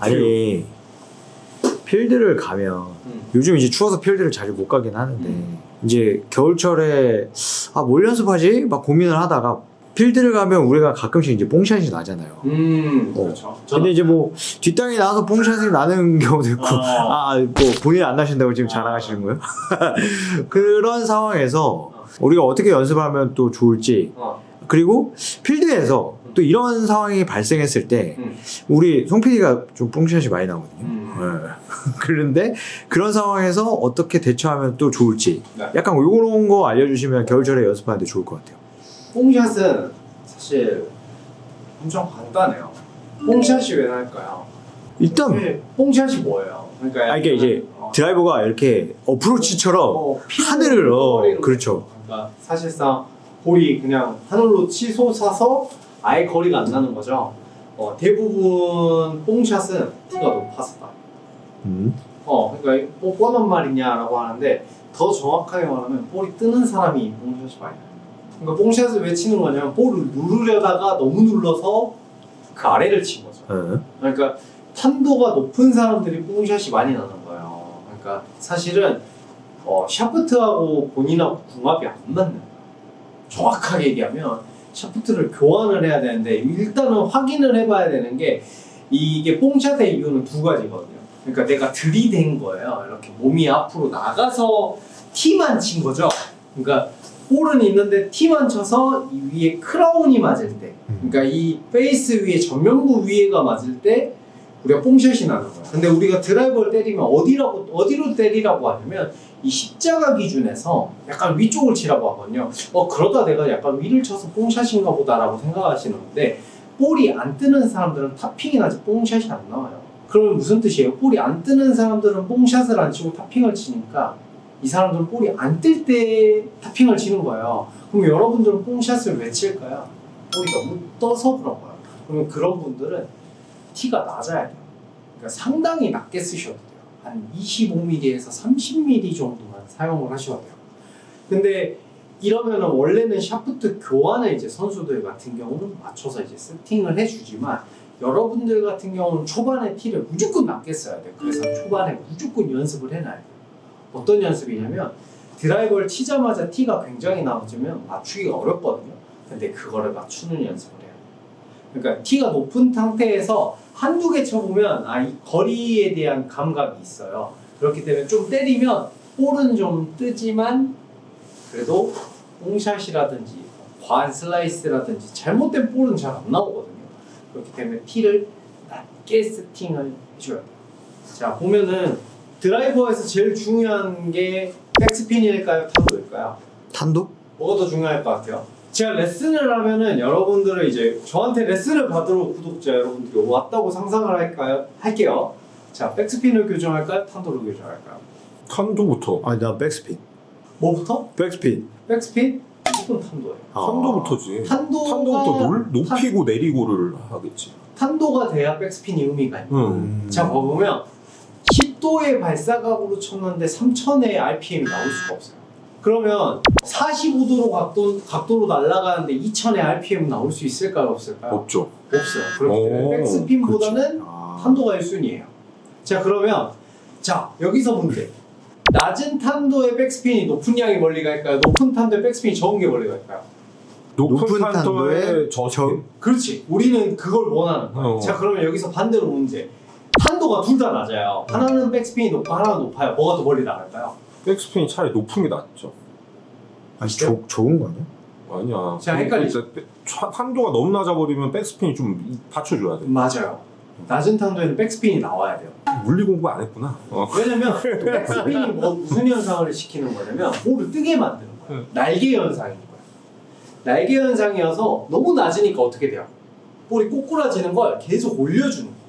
아니 필드를 가면 음. 요즘 이제 추워서 필드를 자주 못 가긴 하는데 음. 이제 겨울철에 아 뭘 연습하지 막 고민을 하다가 필드를 가면 우리가 가끔씩 이제 뽕샷이 나잖아요. 음, 어. 그렇죠. 근데 이제 뭐 뒷땅이 나와서 뽕샷이 나는 경우도 있고 어. 아뭐 본인 안 나신다고 지금 자랑하시는 거예요? 그런 상황에서 우리가 어떻게 연습하면 또 좋을지 어. 그리고 필드에서 또 이런 상황이 발생했을 때 음. 우리 송 PD가 좀 뽕샷이 많이 나거든요. 음. 네. 그런데 그런 상황에서 어떻게 대처하면 또 좋을지 네. 약간 요런 거 알려주시면 겨울철에 연습하는데 좋을 것 같아요. 뽕샷은 사실 엄청 간단해요. 뽕샷이 왜 날까요? 일단 네, 뽕샷이 뭐예요? 그러니까 아, 이게 이제 어, 드라이버가 이렇게 어프로치처럼 어, 하늘을 어, 그렇죠. 그러니까 사실상 볼이 그냥 하늘로 치솟아서 아예 거리가 안 나는 거죠. 어, 대부분 뽕샷은 티가 높아서 나. 음. 어, 그러니까 뭐 뻔한 말이냐라고 하는데 더 정확하게 말하면 볼이 뜨는 사람이 뽕샷이 많이 나요. 그러니까 뽕샷을 왜 치는 거냐면 볼을 누르려다가 너무 눌러서 그 아래를 친 거죠. 어. 그러니까 탄도가 높은 사람들이 뽕샷이 많이 나는 거예요. 그러니까 사실은 어, 샤프트하고 본인하고 궁합이 안 맞는 거예요. 정확하게 얘기하면 샤프트를 교환을 해야 되는데 일단은 확인을 해봐야 되는 게 이게 뽕샷의 이유는 두 가지거든요. 그러니까 내가 들이댄 거예요. 이렇게 몸이 앞으로 나가서 티만 친 거죠. 그러니까 볼은 있는데 티만 쳐서 이 위에 크라운이 맞을 때, 그러니까 이 페이스 위에 전면부 위에가 맞을 때 우리가 뽕샷이 나는 거야. 근데 우리가 드라이버를 때리면 어디라고 어디로 때리라고 하냐면 이 십자가 기준에서 약간 위쪽을 치라고 하거든요. 어 그러다 내가 약간 위를 쳐서 뽕샷인가 보다라고 생각하시는데 볼이 안 뜨는 사람들은 탑핑이 나지 뽕샷이 안 나와요. 그러면 무슨 뜻이에요? 볼이 안 뜨는 사람들은 뽕샷을 안 치고 탑핑을 치니까 이 사람들은 볼이 안 뜰 때 탑핑을 치는 거예요. 그럼 여러분들은 뽕샷을 왜 칠까요? 볼이 너무 떠서 그런 거예요. 그러면 그런 분들은 티가 낮아야 돼요. 그러니까 상당히 낮게 쓰셔도 돼요. 한 25mm에서 30mm 정도만 사용을 하셔도 돼요. 근데 이러면은 원래는 샤프트 교환을 이제 선수들 같은 경우는 맞춰서 이제 세팅을 해주지만 여러분들 같은 경우는 초반에 티를 무조건 낮게 써야 돼요. 그래서 초반에 무조건 연습을 해놔야 돼요. 어떤 연습이냐면 드라이버를 치자마자 티가 굉장히 나오면 맞추기가 어렵거든요. 근데 그거를 맞추는 연습을 해요. 그러니까 티가 높은 상태에서 한두 개 쳐보면 아, 이 거리에 대한 감각이 있어요. 그렇기 때문에 좀 때리면 볼은 좀 뜨지만 그래도 뽕샷이라든지 과한 슬라이스라든지 잘못된 볼은 잘 안 나오거든요. 그렇기 때문에 티를 낮게 세팅을 해줘야 돼요. 자 보면은 드라이버에서 제일 중요한 게 백스핀일까요? 탄도일까요? 탄도? 뭐가 더 중요할 것 같아요? 제가 레슨을 하면은 여러분들은 이제 저한테 레슨을 받으러 구독자 여러분들이 왔다고 상상을 할까요? 할게요. 자, 백스핀을 교정할까요? 탄도를 교정할까요? 탄도부터 아니 나 백스핀. 뭐부터? 백스핀. 백스핀? 무조건 탄도예요. 아. 탄도부터지 탄도가- 탄도부터 놀, 높이고 내리고를 하겠지 탄도가 돼야 백스핀이 의미가 있는. 음. 자, 보면 10도의 발사각으로 쳤는데 3000의 RPM이 나올 수가 없어요. 그러면 45도로 각도, 각도로 날아가는데 2000의 RPM 나올 수 있을까요? 없을까요? 없죠 없어요. 그렇기 때문에 오, 백스핀보다는 아. 탄도가 1순위예요. 자 그러면 자 여기서 문제. 낮은 탄도의 백스핀이 높은 양이 멀리 갈까요? 높은 탄도의 백스핀이 적은 게 멀리 갈까요? 높은, 높은 탄도의 탄도의 저, 저- 그렇지. 우리는 그걸 원하는 거예요. 어. 자 그러면 여기서 반대로 문제. 탄도가 둘 다 낮아요. 하나는 백스핀이 높고 하나는 높아요. 뭐가 더 멀리 나갈까요? 백스핀이 차라리 높은 게 낫죠 아니 조, 좋은 거 아니야? 아니야 자, 헷갈리죠? 진짜 차- 탄도가 너무 낮아 버리면 백스핀이 좀 받쳐줘야 돼 맞아요. 낮은 탄도에는 백스핀이 나와야 돼요. 물리 공부 안 했구나 어. 왜냐면 또 백스핀이 뭐 무슨 현상을 시키는 거냐면 볼을 뜨게 만드는 거예요. 응. 날개 현상인 거예요. 날개 현상이어서 너무 낮으니까 어떻게 돼요? 볼이 꼬꾸라지는 걸 계속 올려주는 거예요.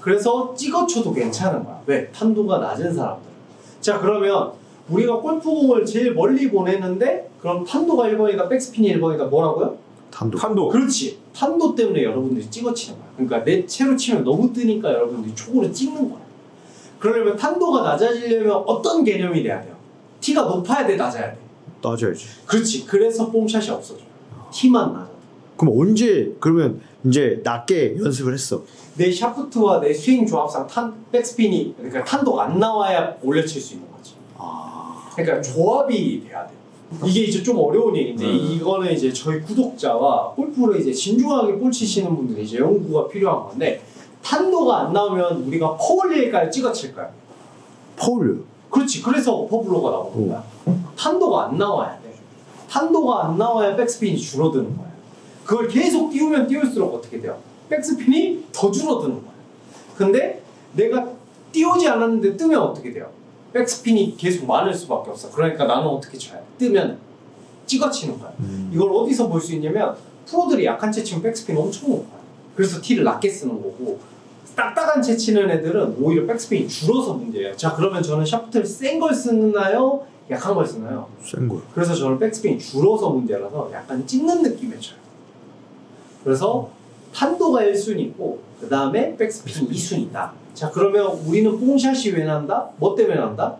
그래서 찍어쳐도 괜찮은 거야. 왜? 탄도가 낮은 사람들. 자 그러면 우리가 골프공을 제일 멀리 보내는데 그럼 탄도가 1번이다 백스핀이 1번이다 뭐라고요? 탄도. 탄도 그렇지. 탄도 때문에 여러분들이 찍어치는 거야. 그러니까 내 채로 치면 너무 뜨니까 여러분들이 초고를 찍는 거야. 그러려면 탄도가 낮아지려면 어떤 개념이 돼야 돼요? T가 높아야 돼, 낮아야 돼. 따져야지. 그렇지. 그래서 뽕샷이 없어져요. T만 낮아. 그럼 언제 그러면 이제 낮게 연습을 했어. 내 샤프트와 내 스윙 조합상 탄 백스핀이 그러니까 탄도가 안 나와야 올려칠 수 있는 거지. 아, 그러니까 조합이 돼야 돼. 이게 이제 좀 어려운 얘기인데 음. 이거는 이제 저희 구독자와 골프를 이제 진중하게 볼 치시는 분들이 이제 연구가 필요한 건데 탄도가 안 나오면 우리가 퍼올릴까요, 찍어칠까요? 퍼올려. 그렇지. 그래서 퍼블로가 나오는 거야. 탄도가 안 나와야 돼. 탄도가 안 나와야 백스핀이 줄어드는 거야. 그걸 계속 띄우면 띄울수록 어떻게 돼요? 백스핀이 더 줄어드는 거야. 근데 내가 띄우지 않았는데 뜨면 어떻게 돼요? 백스핀이 계속 많을 수밖에 없어. 그러니까 나는 어떻게 쳐야 돼? 뜨면 찍어치는 거야. 음. 이걸 어디서 볼 수 있냐면 프로들이 약한 채 치면 백스핀 엄청 높아요. 그래서 티를 낮게 쓰는 거고 딱딱한 채 치는 애들은 오히려 백스핀이 줄어서 문제예요. 자 그러면 저는 샤프트를 센 걸 쓰나요? 약한 걸 쓰나요? 센 거야. 그래서 저는 백스핀이 줄어서 문제라서 약간 찍는 느낌의 쳐요. 그래서 탄도가 1순위고 그 다음에 백스핀이 2순위다. 자 그러면 우리는 뽕샷이 왜 난다? 뭐 때문에 난다?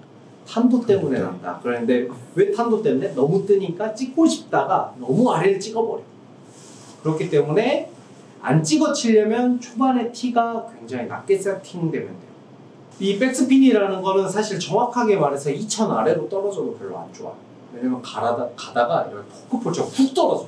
탄도 때문에 난다. 그런데 왜 탄도 때문에? 너무 뜨니까 찍고 싶다가 너무 아래를 찍어버려. 그렇기 때문에 안 찍어 치려면 초반에 티가 굉장히 낮게 세팅되면 돼요. 이 백스핀이라는 거는 사실 정확하게 말해서 2000 아래로 떨어져도 별로 안 좋아요. 왜냐면 가다가, 가다가 이런 포크볼처럼 훅 떨어져.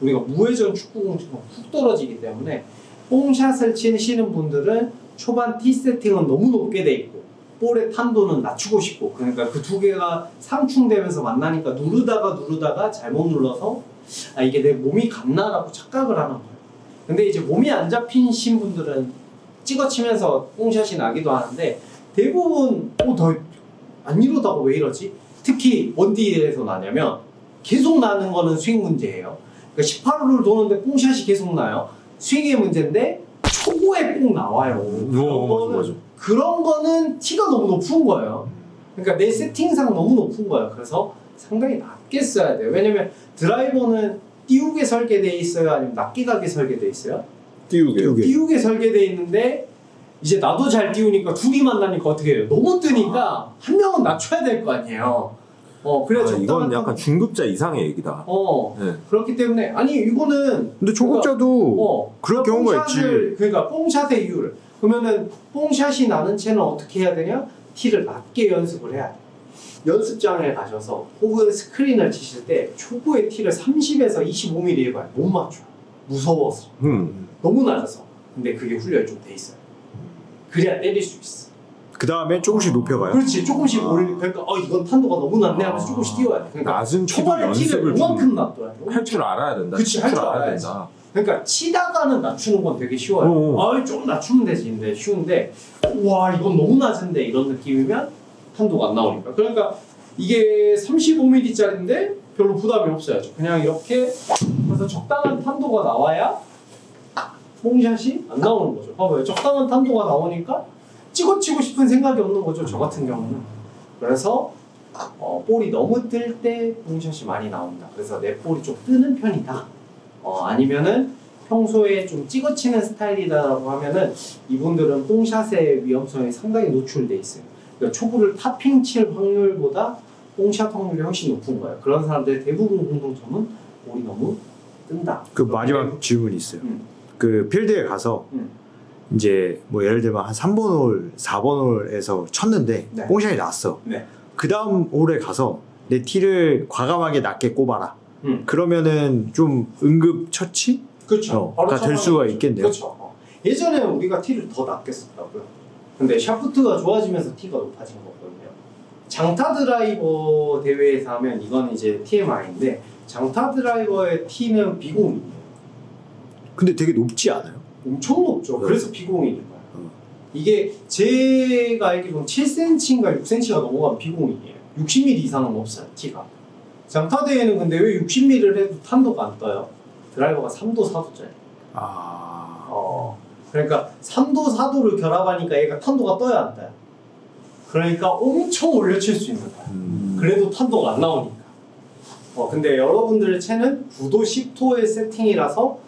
우리가 무회전 축구공처럼 훅 떨어지기 때문에 뽕샷을 치시는 분들은 초반 티 세팅은 너무 높게 돼 있고 볼의 탄도는 낮추고 싶고 그러니까 그 두 개가 상충되면서 만나니까 누르다가 누르다가 잘못 눌러서 아 이게 내 몸이 갔나라고 착각을 하는 거예요. 근데 이제 몸이 안 잡히신 분들은 찍어치면서 뽕샷이 나기도 하는데 대부분 어더안 이러다가 왜 이러지? 특히 원디에서 나냐면 계속 나는 거는 스윙 문제예요. 그러니까 18호를 도는데 뽕샷이 계속 나요. 스윙의 문제인데 초고에 꼭 나와요. 그런 어, 맞아, 거는 맞아. 그런 거는 티가 너무 높은 거예요. 그러니까 내 세팅상 너무 높은 거예요. 그래서 상당히 낮게 써야 돼요. 왜냐면 드라이버는 띄우게 설계돼 있어요, 아니면 낮게 가게 설계돼 있어요? 띄우게. 띄우게. 띄우게 설계돼 있는데 이제 나도 잘 띄우니까 둘이 만나니까 어떻게 해요? 너무 뜨니까 한 명은 낮춰야 될 거 아니에요. 어 그래 아, 이건 약간 건- 중급자 이상의 얘기다. 어 네. 그렇기 때문에 아니 이거는 근데 초급자도 어 그럴 그러니까 경우가 뽕샷을- 그러니까 뽕샷의 이유를 그러면은 뽕샷이 나는 채는 어떻게 해야 되냐? 티를 낮게 연습을 해야 돼. 연습장에 가셔서 혹은 스크린을 치실 때 초보의 티를 30에서 25mm 해봐요. 못 맞춰요. 무서워서. 음. 너무 낮아서. 근데 그게 훈련이 좀 돼 있어요. 그래야 때릴 수 있어. 그 다음에 조금씩 높여가요. 그렇지. 조금씩 아. 올리 그러니까 어 이건 탄도가 너무 낮네 하면서 아. 조금씩 띄워야 돼. 그러니까 낮은 초반에 연습을 이만큼 놔둬야 돼. 할 줄 알아야 된다. 그치, 칠 할줄 줄 알아야. 된다. 그러니까 치다가는 낮추는 건 되게 쉬워요. 어. 아, 좀 낮추면 되지. 근데 쉬운데 와 이건 너무 낮은데 이런 느낌이면 탄도가 안 나오니까. 그러니까 이게 35mm짜리인데 별로 부담이 없어야죠. 그냥 이렇게 그래서 적당한 탄도가 나와야 뽕샷이 안 나오는 거죠. 봐봐요. 적당한 탄도가 나오니까 찍어치고 싶은 생각이 없는 거죠. 저 같은 경우는. 그래서 어, 볼이 너무 뜰때 뽕샷이 많이 나온다. 그래서 내 볼이 좀 뜨는 편이다. 어, 아니면은 평소에 좀 찍어치는 스타일이다라고 하면은 이분들은 뽕샷의 위험성이 상당히 노출돼 있어요. 그러니까 초구를 타핑 칠 확률보다 뽕샷 확률이 훨씬 높은 거예요. 그런 사람들의 대부분 공통점은 볼이 너무 뜬다. 그 마지막 질문이 있어요. 음. 그 필드에 가서 음. 이제 뭐 예를 들면 한 3번 홀, 4번 홀에서 쳤는데 네. 뽕샷이 났어. 네. 그 다음 홀에 가서 내 티를 과감하게 낮게 꼽아라. 음. 그러면은 좀 응급 처치? 그렇죠. 어, 가될 수가 있겠네요. 그렇죠. 어. 예전에 우리가 티를 더 낮게 썼다고요. 근데 샤프트가 좋아지면서 티가 높아진 거거든요. 장타 드라이버 대회에서 하면 이건 이제 TMI인데 장타 드라이버의 티는 비공이에요. 근데 되게 높지 않아요? 엄청 높죠. 네. 그래서 비공인인 거예요. 어. 이게 제가 알기로는 7cm인가 6cm가 넘어가면 비공인이에요. 60mm 이상은 없어요, 티가. 장타 대회는 근데 왜 60mm를 해도 탄도가 안 떠요? 드라이버가 3도 4도짜리. 아. 어. 그러니까 3도 4도를 결합하니까 얘가 탄도가 떠야 안 떠요. 그러니까 엄청 올려칠 수 있는 거야. 음. 그래도 탄도가 안 나오니까. 어, 근데 여러분들의 채는 9도 10도의 세팅이라서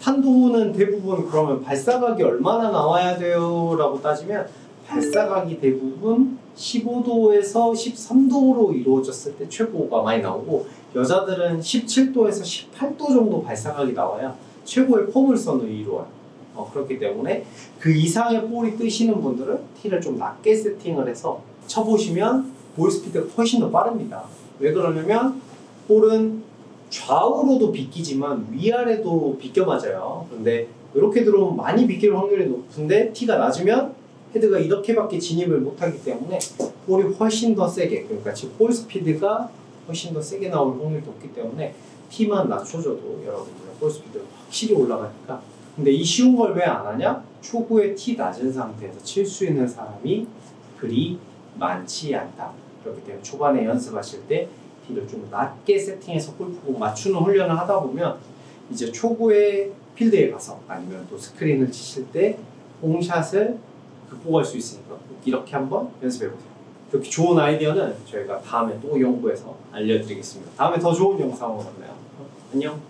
탄도는 대부분 그러면 발사각이 얼마나 나와야 돼요? 라고 따지면 발사각이 대부분 15도에서 13도로 이루어졌을 때 최고가 많이 나오고 여자들은 17도에서 18도 정도 발사각이 나와야 최고의 포물선을 이루어요. 어, 그렇기 때문에 그 이상의 볼이 뜨시는 분들은 티를 좀 낮게 세팅을 해서 쳐보시면 볼 스피드가 훨씬 더 빠릅니다. 왜 그러냐면 볼은 좌우로도 비끼지만 위아래도 비껴 맞아요. 그런데 이렇게 들어오면 많이 비낄 확률이 높은데 티가 낮으면 헤드가 이렇게밖에 진입을 못하기 때문에 볼이 훨씬 더 세게 그러니까 지금 볼 스피드가 훨씬 더 세게 나올 확률이 높기 때문에 티만 낮춰줘도 여러분들의 볼 스피드가 확실히 올라가니까 근데 이 쉬운 걸 왜 안 하냐? 초구에 티 낮은 상태에서 칠 수 있는 사람이 그리 많지 않다. 그렇기 때문에 초반에 연습하실 때 티를 좀 낮게 세팅해서 골프공 맞추는 훈련을 하다 보면 이제 초구에 필드에 가서 아니면 또 스크린을 치실 때 홈샷을 극복할 수 있으니까 꼭 이렇게 한번 연습해 보세요. 그렇게 좋은 아이디어는 저희가 다음에 또 연구해서 알려드리겠습니다. 다음에 더 좋은 영상으로 만나요. 안녕.